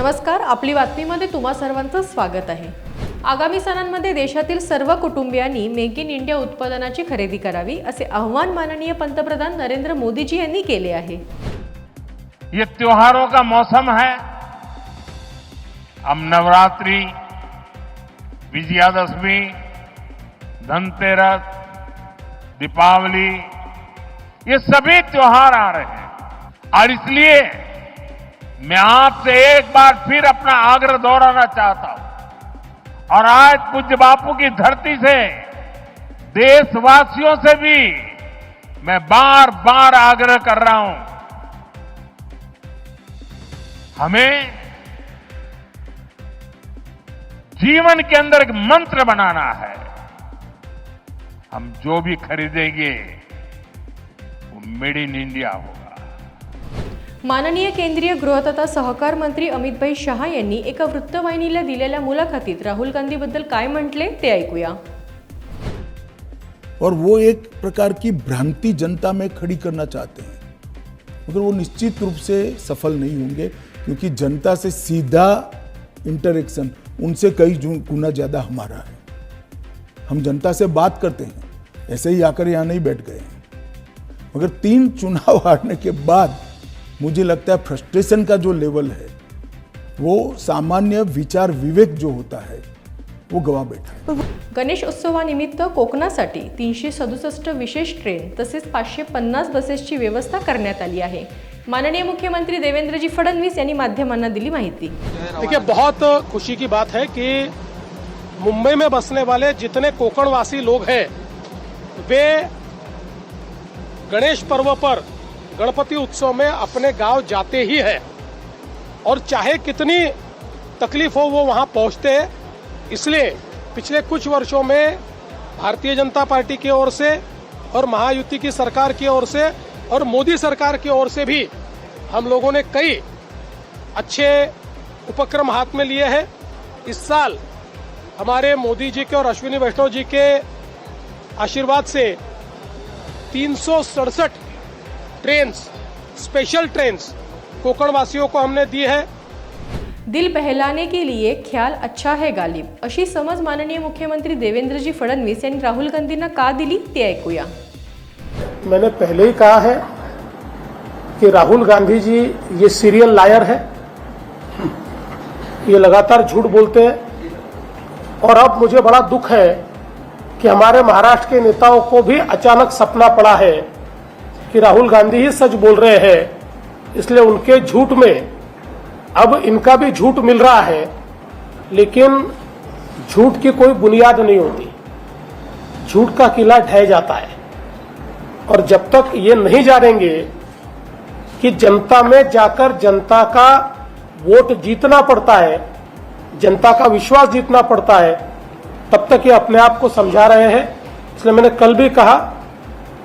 नमस्कार आपली बातमीमध्ये तुम्हा सर्वांचं स्वागत आहे. आगामी सणांमध्ये देशातील सर्व कुटुंबियांनी मेक इन इंडिया उत्पादनाची खरेदी करावी असे आव्हान माननीय पंतप्रधान नरेंद्र मोदीजी यांनी केले आहे. ये त्योहारों का मौसम है। अब नवरात्रि विजयादशमी धनतेरस दीपावली ये सभी त्योहार आ रहे हैं। और इसलिए मैं आपसे एक बार फिर अपना आग्रह दोहराना चाहता हूँ। और आज पूज्य बापू की धरती से, देशवासियों से भी मैं बार बार आग्रह कर रहा हूँ। हमें जीवन के अंदर एक मंत्र बनाना है। हम जो भी खरीदेंगे, वो मेड इन इंडिया होगा माननीय केंद्रीय गृह तथा सहकार मंत्री अमितभाई शहा यांनी एका वृत्तवाहिनीला दिलेल्या मुलाखतीत राहुल गांधीबद्दल काय म्हटले ते ऐकूया. और वो एक प्रकार की भ्रांति जनता में खड़ी करना चाहते हैं। मगर वो निश्चित रूप से सफल नहीं होंगे क्योंकि जनता से सीधा इंटरेक्शन उनसे कई गुना ज़्यादा हमारा है। हम जनता से बात करते हैं ऐसे ही आकर यहाँ नहीं बैठ गए मगर तीन चुनाव हारने के बाद मुझे लगता है फ्रस्ट्रेशन का जो लेवल है वो सामान्य विचार विवेक जो होता है वो गवा बैठा है। गणेश उत्सवानिमित्त कोकणासाठी तीनशे सदुसष्ट विशेष ट्रेन तसेच पाचशे पन्नास बसेसची व्यवस्था करण्यात आली आहे. माननीय मुख्यमंत्री देवेंद्रजी फडणवीस यांनी माध्यमांना दिली माहिती. देखिए बहुत खुशी की बात है कि मुंबई में बसने वाले जितने कोकणवासी लोग हैं वे गणेश पर्व पर गणपति उत्सव में अपने गाँव जाते ही हैं। और चाहे कितनी तकलीफ़ हो, वो वहाँ पहुँचते हैं। इसलिए पिछले कुछ वर्षों में भारतीय जनता पार्टी की ओर से और महायुति की सरकार की ओर से और मोदी सरकार की ओर से भी हम लोगों ने कई अच्छे उपक्रम हाथ में लिए हैं। इस साल हमारे मोदी जी के और अश्विनी वैष्णव जी के आशीर्वाद से तीन सौ सड़सठ ट्रेन्स स्पेशल ट्रेन्स कोकण वासियों को हमने दी है। दिल बहलाने के लिए ख्याल अच्छा है गालिब। अशी समज माननीय मुख्यमंत्री देवेंद्रजी फडणवीस यांनी राहुल गांधींना का दिली? ते ऐकूया. मैंने पहले ही कहा है कि राहुल गांधी जी ये सीरियल लायर है। ये लगातार झूठ बोलते हैं। और अब मुझे बड़ा दुख है कि हमारे महाराष्ट्र के नेताओं को भी अचानक सपना पड़ा है कि राहुल गांधी ही सच बोल रहे हैं, इसलिए उनके झूठ में अब इनका भी झूठ मिल रहा है, लेकिन झूठ की कोई बुनियाद नहीं होती। झूठ का किला ढह जाता है। और जब तक ये नहीं जानेंगे कि जनता में जाकर जनता का वोट जीतना पड़ता है, जनता का विश्वास जीतना पड़ता है, तब तक ये अपने आप को समझा रहे हैं। इसलिए मैंने कल भी कहा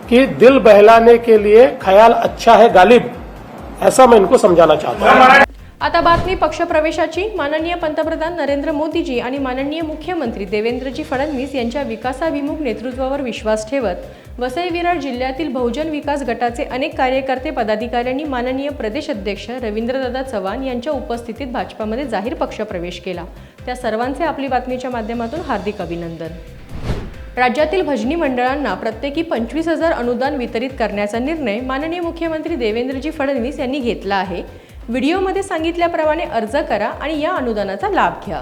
कि दिल बहलाने के लिए ख्याल अच्छा है गालिब। ऐसा मैं इनको समझाना चाहता हूँ। आता बातमी पक्षप्रवेशाची माननीय पंतप्रधान नरेंद्र मोदीजी आणि माननीय मुख्यमंत्री देवेंद्रजी फडणवीस यांच्या विकासाभिमुख नेतृत्वावर विश्वास ठेवत वसई विरार जिल्ह्यातील बहुजन विकास गटाचे अनेक कार्यकर्ते पदाधिकाऱ्यांनी माननीय प्रदेश अध्यक्ष रवींद्रदादा चव्हाण यांच्या उपस्थितीत भाजपामध्ये जाहीर पक्षप्रवेश केला. त्या सर्वांचे आपली बातमीच्या माध्यमातून हार्दिक अभिनंदन. राज्यातील भजनी मंडळांना प्रत्येकी पंचवीस हजार अनुदान वितरित करण्याचा निर्णय माननीय मुख्यमंत्री देवेंद्रजी फडणवीस यांनी घेतला आहे. व्हिडिओमध्ये सांगितल्याप्रमाणे अर्ज करा आणि या अनुदानाचा लाभ घ्या.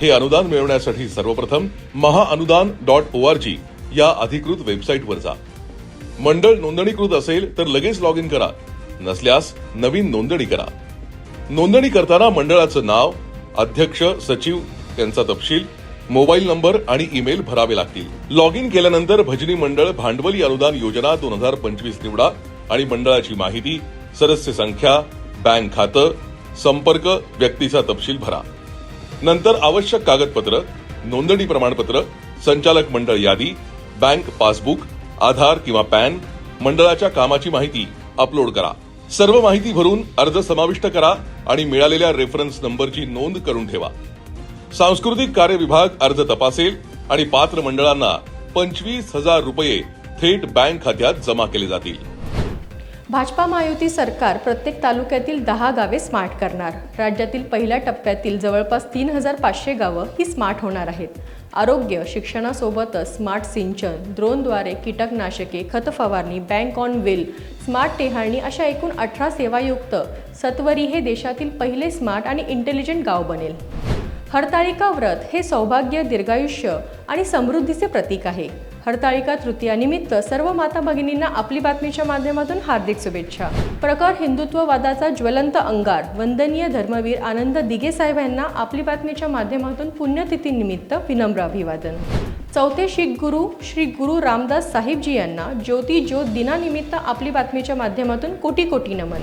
हे अनुदान मिळवण्यासाठी सर्वप्रथम महाअनुदान डॉट ओ आर जी या अधिकृत वेबसाईटवर जा. मंडळ नोंदणीकृत असेल तर लगेच लॉग इन करा. नसल्यास नवीन नोंदणी करा. नोंदणी करताना मंडळाचं नाव अध्यक्ष सचिव यांचा तपशील मोबाईल नंबर आणि ईमेल भरावे लागतील. लॉग इन केल्यानंतर भजनी मंडळ भांडवली अनुदान योजना दोन हजार पंचवीस निवडा आणि मंडळाची माहिती सदस्य संख्या बँक खातं संपर्क व्यक्तीचा तपशील भरा. नंतर आवश्यक कागदपत्र नोंदणी प्रमाणपत्र संचालक मंडळ यादी बँक पासबुक आधार किंवा पॅन मंडळाच्या कामाची माहिती अपलोड करा. सर्व माहिती भरून अर्ज समाविष्ट करा आणि मिळालेल्या रेफरन्स नंबरची नोंद करून ठेवा. सांस्कृतिक कार्य विभाग अर्ज तपासेल आणि पात्र मंडळांना पंचवीस हजार रुपये थेट बँक खात्यात जमा केले जातील. भाजपा महायुती सरकार प्रत्येक तालुक्यातील दहा गावे स्मार्ट करणार. राज्यातील पहिल्या टप्प्यातील जवळपास तीन हजार पाचशे गावं ही स्मार्ट होणार आहेत. आरोग्य शिक्षणासोबतच स्मार्ट सिंचन ड्रोनद्वारे कीटकनाशके खत फवारणी बँक ऑन व्हील स्मार्ट टेहाळणी अशा एकूण अठरा सेवायुक्त सत्वरी हे देशातील पहिले स्मार्ट आणि इंटेलिजंट गाव बनेल. हरताळिका व्रत हे सौभाग्य दीर्घायुष्य आणि समृद्धीचे प्रतीक आहे. हरताळिका तृतीयानिमित्त सर्व माता भगिनींना आपली बातमीच्या माध्यमातून हार्दिक शुभेच्छा. प्रखर हिंदुत्ववादाचा ज्वलंत अंगार वंदनीय धर्मवीर आनंद दिगे साहेब यांना आपली बातमीच्या माध्यमातून पुण्यतिथीनिमित्त विनम्र अभिवादन. चौथे शीख गुरु श्री गुरु रामदास साहिबजी यांना ज्योती ज्योत दिनानिमित्त आपली बातमीच्या माध्यमातून कोटी कोटी नमन.